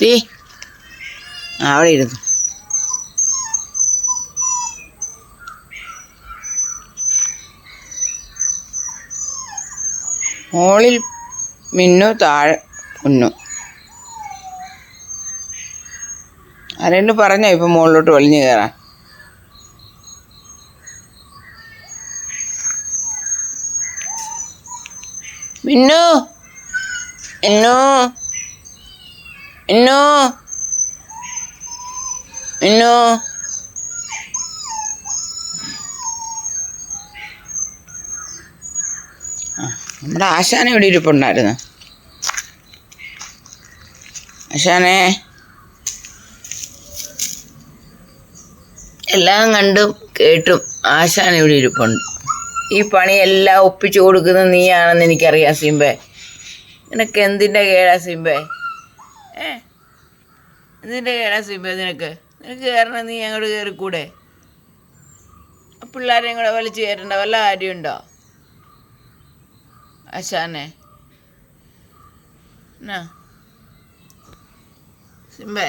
D അവിടെ ഇരുന്നു. മോളിൽ മിന്നു താഴെ ഉന്നു ആരെങ്കിലും പറഞ്ഞോ ഇപ്പം മുകളിലോട്ട് വലിഞ്ഞു കയറാൻ മിന്നു മിന്നു. മിന്നു ആ, നമ്മുടെ ആശാന ഇവിടെ ഇരിപ്പുണ്ടായിരുന്നു. ആശാനെ. എല്ലാം കണ്ടും കേട്ടും ആശാൻ ഇവിടെ ഇരിപ്പുണ്ട്. ഈ പണിയെല്ലാം ഒപ്പിച്ചു കൊടുക്കുന്നത് നീയാണെന്ന് എനിക്കറിയാം സിംബെ. നിനക്ക് എന്തിന്റെ കേടാ സിംബേ? ഏ? എന്തിന്റെ കേടാ സിംബേ നിനക്ക്. നിനക്ക് കയറണം നീ അങ്ങോട്ട് കയറിക്കൂടെ പിള്ളേരെയും കൂടെ വലിച്ചു കയറേണ്ട വല്ല കാര്യമുണ്ടോ? അശാനെ എന്നാ? സിംബേ.